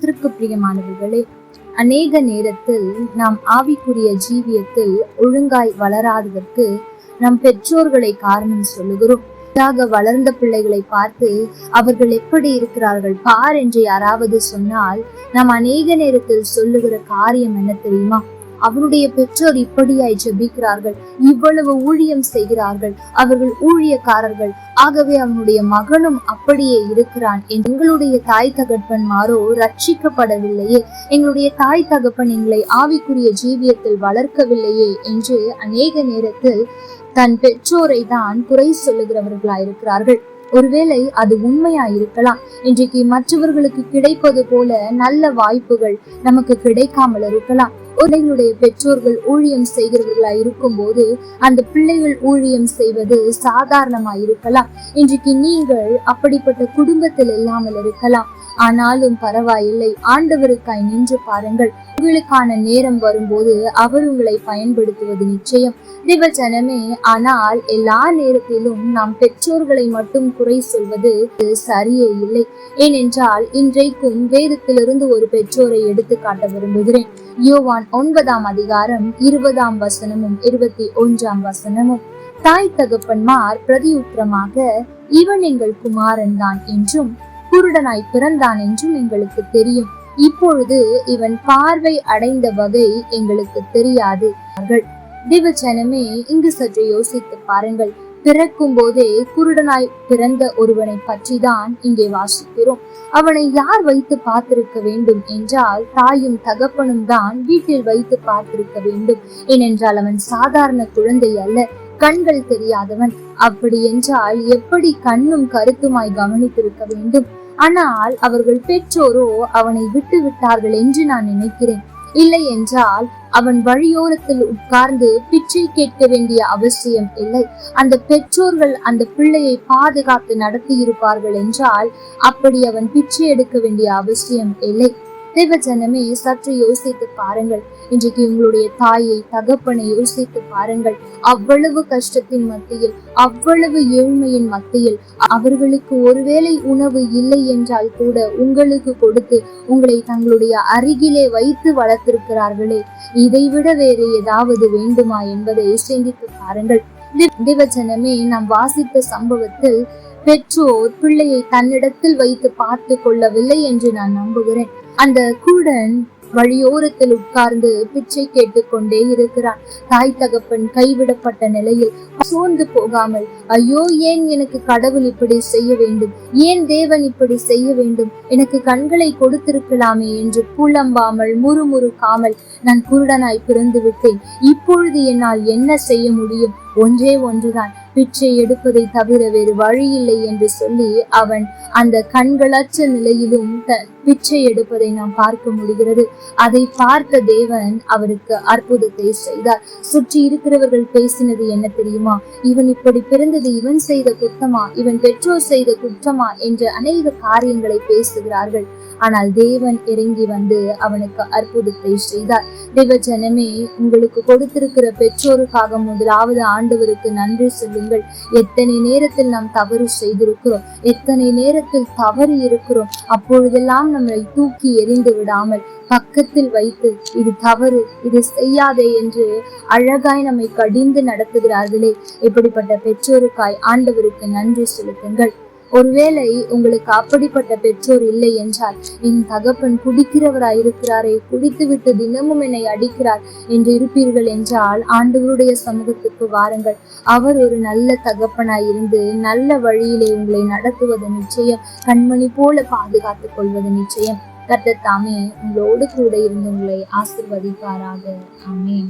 கர்த்தருக்கு பிரியமானவர்களே அநேக நேரத்தில் நாம் ஆவிக்குரிய ஜீவியத்தில் ஒழுங்காய் வளராததற்கு நம் பெற்றோர்களை காரணம் சொல்லுகிறோம். புதிதாக வளர்ந்த பிள்ளைகளை பார்த்து அவர்கள் எப்படி இருக்கிறார்கள் பார் என்று யாராவது சொன்னால் நாம் அநேக நேரத்தில் சொல்லுகிற காரியம் என்ன தெரியுமா? அவருடைய பெற்றோர் இப்படியாய் ஜெபிக்கிறார்கள். இவ்வளவு ஊழியம் செய்கிறார்கள். அவர்கள் ஊழியக்காரர்கள். ஆகவே அவனுடைய மகனும் அப்படியே இருக்கிறான். எங்களுடைய தாய் தகப்பன்மாரோ ரட்சிக்கப்படவில்லையே எங்களுடைய தாய் தகப்பன் எங்களை ஆவிக்குரிய ஜீவியத்தில் வளர்க்கவில்லையே என்று அநேக நேரத்தில் தன் பெற்றோரை தான் குறை சொல்லுகிறவர்களாயிருக்கிறார்கள் ஒருவேளை அது உண்மையா இருக்கலாம். இன்றைக்கு மற்றவர்களுக்கு கிடைப்பது போல நல்ல வாய்ப்புகள் நமக்கு கிடைக்காமல் இருக்கலாம். பிள்ளைகளுடைய பெற்றோர்கள் ஊழியம் செய்கிறவர்களா இருக்கும் போது அந்த பிள்ளைகள் ஊழியம் செய்வது சாதாரணமா இருக்கலாம். இன்றைக்கு நீங்கள் அப்படிப்பட்ட குடும்பத்தில் இல்லாமல் இருக்கலாம். ஆனாலும் பரவாயில்லை. ஆண்டவருக்காய் நின்று பாருங்கள். உங்களுக்கான நேரம் வரும்போது அவர் உங்களை பயன்படுத்துவது நிச்சயம். ஜனமே ஆனால் எல்லா நேரத்திலும் நாம் பெற்றோர்களை மட்டும் குறை சொல்வது சரியே இல்லை. ஏனென்றால் இன்றைக்கும் வேதத்திலிருந்து ஒரு பெற்றோரை எடுத்து காட்ட விரும்புகிறேன். யோவான் ஒன்பதாம் அதிகாரம் இருபதாம் வசனமும் இருபத்தி ஒன்றாம் வசனமும். தாய் தகப்பன்மார் பிரதியுத்திரமாக இவன் எங்கள் குமாரன் தான் என்றும் குருடனாய் பிறந்தான் என்றும் எங்களுக்கு தெரியும். இப்பொழுது இவன் பார்வை அடைந்த வகை எங்களுக்கு தெரியாது. திவச்சனமே இங்கு சற்று யோசித்து பாருங்கள். பிறக்கும் போதே குருடனாய் பிறந்த ஒருவனை பற்றி தான் இங்கே வாசிக்கிறோம். அவனை யார் வைத்து பார்த்திருக்க வேண்டும் என்றால் தாயும் தகப்பனும் தான் வீட்டில் வைத்து பார்த்திருக்க வேண்டும். ஏனென்றால் அவன் சாதாரண குழந்தை அல்ல கண்கள் தெரியாதவன். அப்படி என்றால் எப்படி கண்ணும் கருத்துமாய் கவனித்திருக்க வேண்டும்? ஆனால் அவர்கள் பெற்றோரோ அவனை விட்டு விட்டார்கள் என்று நான் நினைக்கிறேன். இல்லை என்றால் அவன் வழியோரத்தில் உட்கார்ந்து பிச்சை கேட்க வேண்டிய அவசியம் இல்லை. அந்த பெற்றோர்கள் அந்த பிள்ளையை பாதுகாத்து நடத்தி இருப்பார்கள் என்றால் அப்படி அவன் பிச்சை எடுக்க வேண்டிய அவசியம் இல்லை. தேவஜனமே சற்று யோசித்து பாருங்கள். இன்றைக்கு உங்களுடைய தாயை தகப்பனை யோசித்து பாருங்கள். அவ்வளவு கஷ்டத்தின் மத்தியில் அவ்வளவு ஏழ்மையின் மத்தியில் அவர்களுக்கு ஒருவேளை உணவு இல்லை என்றால் கூட உங்களுக்கு கொடுத்து உங்களை தங்களுடைய அருகிலே வைத்து வளர்த்திருக்கிறார்களே. இதைவிட வேறு ஏதாவது வேண்டுமா என்பதை சிந்தித்து பாருங்கள். தேவஜனமே நாம் வாசித்த சம்பவத்தில் பெற்றோர் பிள்ளையை தன்னிடத்தில் வைத்து பார்த்து கொள்ளவில்லை என்று நான் நம்புகிறேன். அந்த குருடன் வழியோரத்தில் உட்கார்ந்து பிச்சை கேட்டுக்கொண்டே இருக்கிறான். தாய் தகப்பன் கைவிடப்பட்ட நிலையில் சோர்ந்து போகாமல் ஐயோ ஏன் எனக்கு கடவுள் இப்படி செய்ய வேண்டும்? ஏன் தேவன் இப்படி செய்ய வேண்டும்? எனக்கு கண்களை கொடுத்திருக்கலாமே என்று புலம்பாமல் முறுமுறுக்காமல் நான் குருடனாய் பிறந்து விட்டேன். இப்பொழுது என்னால் என்ன செய்ய முடியும்? ஒன்றே ஒன்றுதான். பிச்சை எடுப்பதை தவிர வேறு வழி இல்லை என்று சொல்லி அவன் அந்த கண்களற்ற நிலையிலும் பிச்சை எடுப்பதை நாம் பார்க்க முடிகிறது. அதை பார்த்த தேவன் அவருக்கு அற்புதத்தை செய்தார். சுற்றி இருக்கிறவர்கள் பேசினது என்ன தெரியுமா? இவன் இப்படி பிறந்தது இவன் செய்த குற்றமா? இவன் பெற்றோர் செய்த குற்றமா? என்று அநேக காரியங்களை பேசுகிறார்கள். ஆனால் தேவன் இறங்கி வந்து அவனுக்கு அற்புதத்தை செய்தார். தேவ ஜனமே உங்களுக்கு கொடுத்திருக்கிற பெற்றோருக்காக முதலாவது ஆண்டவருக்கு நன்றி சொல்லுங்கள். எத்தனை நேரத்தில் நாம் தவறு செய்திருக்கிறோம்? எத்தனை நேரத்தில் தவறு இருக்கிறோம்? அப்பொழுதெல்லாம் நம்மை தூக்கி எறிந்து விடாமல் பக்கத்தில் வைத்து இது தவறு இது செய்யாதே என்று அழகாய் நம்மை கடிந்து நடத்துகிறார்களே. இப்படிப்பட்ட பெற்றோருக்காய் ஆண்டவருக்கு நன்றி செலுத்துங்கள். ஒருவேளை உங்களுக்கு அப்படிப்பட்ட பெற்றோர் இல்லை என்றால் என் தகப்பன் குடிக்கிறவராய் இருக்கிறாரே குடித்துவிட்டு தினமும் என்னை அடிக்கிறார் என்று இருப்பீர்கள் என்றால் ஆண்டவருடைய சமூகத்துக்கு வாருங்கள். அவர் ஒரு நல்ல தகப்பனாய் இருந்து நல்ல வழியிலே உங்களை நடத்துவது நிச்சயம் கண்மணி போல பாதுகாத்துக் கொள்வது நிச்சயம். கர்த்தர் தாமே உங்களோடு கூட இருந்து உங்களை ஆசிர்வதிப்பாராக. ஆமீன்.